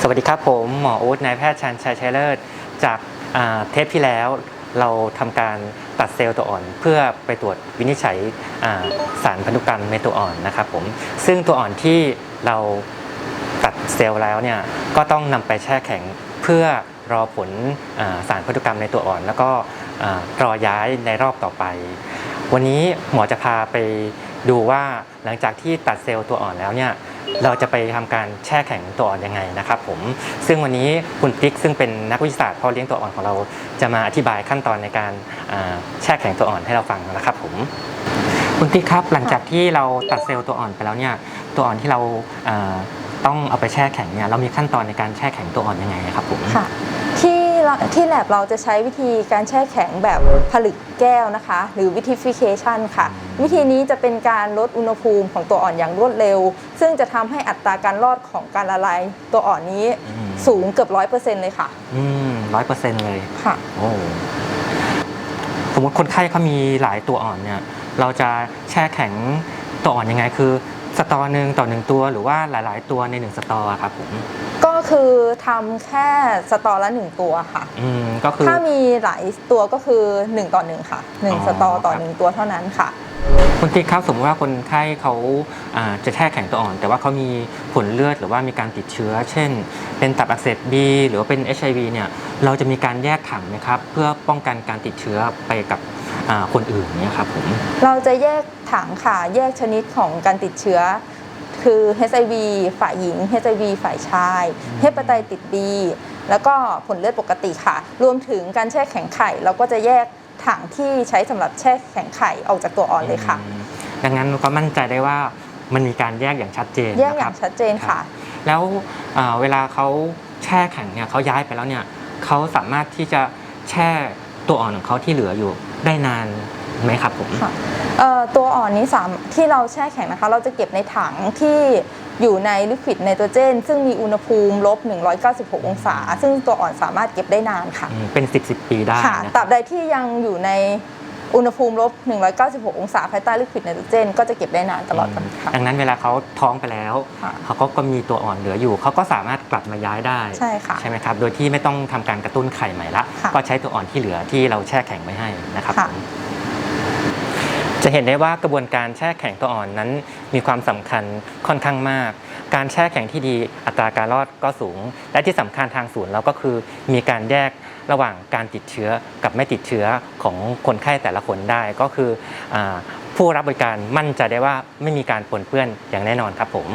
สวัสดีครับผมหมออู๊ดนายแพทย์ชันชัยชัยเลิศจากาเทปที่แล้วเราทำการตัดเซลล์ตัวอ่อน เพื่อไปตรวจวินิจฉัยาสารพันธุกรรมในตัวอ่อนนะครับผมซึ่งตัวอ่อนที่เราตัดเซลล์แล้วเนี่ยก็ต้องนำไปแช่แข็งเพื่อรอผลาสารพันธุกรรมในตัวอ่อน แล้วก็อรอย้ายในรอบต่อไป วันนี้หมอจะพาไป ดูว่าหลังจากที่ตัดเซลล์ตัวอ่อนแล้วเนี่ยเราจะไปทำการแช่แข็งตัวอ่อนยังไงนะครับผมซึ่งวันนี้คุณติ๊กซึ่งเป็นนักวิทยาศาสตร์พาะเลี้ยงตัวอ่อนของเราจะมาอธิบายขั้นตอนในการแช่แข็งตัวอ่อนให้เราฟังนะครับผมคุณติ๊กครับหลังจากที่เราตัดเซลล์ตัวอ่อนไปแล้วเนี่ยตัวอ่อนที่เราต้องเอาไปแช่แข็งเนี่ยเรามีขั้นตอนในการแช่แข็งตัวอ่อนยังไงครับผมค่ะ เราที่แลบเราจะใช้วิธีการแช่แข็งแบบผลึกแก้วนะคะ หรือ vitrification ค่ะ วิธีนี้จะเป็นการลดอุณหภูมิของตัวอ่อนอย่างรวดเร็ว ซึ่งจะทำให้อัตราการรอดของการละลายตัวอ่อนนี้อืมสูงเกือบร้อยเปอร์เซ็นต์เลยค่ะ อืมร้อยเปอร์เซ็นต์เลยค่ะโอ้สมมติคนไข้เขามีหลายตัวอ่อนเนี่ย เราจะแช่แข็งตัวอ่อนยังไงคือสตอหนึ่งต่อหนึ่งตัวหรือว่าหลาย ๆ ตัวในหนึ่งสตออะครับผมก็ คือทำแค่สตอละหนึ่งตัวค่ะ อืมก็คือ ถ้ามีหลายตัวก็คือ 1 ต่อ 1 ค่ะ อ๋อ1 สตอต่อ ครับ 1 ตัวเท่านั้นค่ะ คุณติ๊กครับสมมติว่าคนไข้เขาอ่าจะแช่แข็งตัวอ่อน แต่ว่าเขามีผลเลือดหรือว่ามีการติดเชื้อ เช่น เป็นตับอักเสบบีหรือว่าเป็น HIV เนี่ยเราจะมีการแยกถังไหมครับ เพื่อป้องกันการติดเชื้อไปกับอ่าคนอื่นเนี่ยครับผม เราจะแยกถังค่ะ แยกชนิดของการติดเชื้อ คือ HIV ฝ่ายหญิง HIV ฝ่ายชายเฮปาไตติด B แล้วก็ผลเลือดปกติค่ะ รวมถึงการแช่แข็งไข่ เราก็จะแยกถังที่ใช้สำหรับแช่แข็งไข่ออกจากตัวอ่อนเลยค่ะอืมดังนั้นก็มั่นใจได้ว่ามันมีการแยกอย่างชัดเจนแยกนะอคย่ารับงชัดเจนค่ะ แล้วอ่าเวลาเขาแช่แข็งเนี่ยเขาย้ายไปแล้วเนี่ยเขาสามารถที่จะแช่ตัวอ่อนของเขาที่เหลืออยู่ได้นาน ไหมครับผม ค่ะเอ่อตัวอ่อนนี้สามที่เราแช่แข็งนะคะ เราจะเก็บในถังที่อยู่ในลิควิดไนโตรเจน ซึ่งมีอุณหภูมิลบ 196 องศา ซึ่งตัวอ่อนสามารถเก็บได้นานค่ะอืมเป็น 10บสปีได้ค่ะนะตราบใดที่ยังอยู่ในอุณหภูมิลบ 196 องศาภายใต้ลิควิดไนโตรเจน ก็จะเก็บได้นานตลอดอืมค่ะ ดังนั้นเวลาเขาท้องไปแล้ว ค่ะเขาก็ก็มีตัวอ่อนเหลืออยู่ เขาก็สามารถกลับมาย้ายได้ใช่ค่ะใช่ไหมครับ โดยที่ไม่ต้องทำการกระตุ้นไข่ใหม่ละ ค่ะก็ใช้ตัวอ่อนที่เหลือที่เราแช่แข็งไว้ให้นะครับค่ะ ผม จะเห็นได้ว่ากระบวนการแช่แข็งตัวอ่อนนั้น มีความสำคัญค่อนข้างมาก การแช่แข็งที่ดีอัตราการรอดก็สูง และที่สำคัญทางศูนย์เราก็คือ มีการแยกระหว่างการติดเชื้อกับไม่ติดเชื้อของคนไข้แต่ละคนได้ก็คืออผู้รับบริการมั่นใจได้ว่าไม่มีการปนเปื้อนอย่างแน่นอนครับผม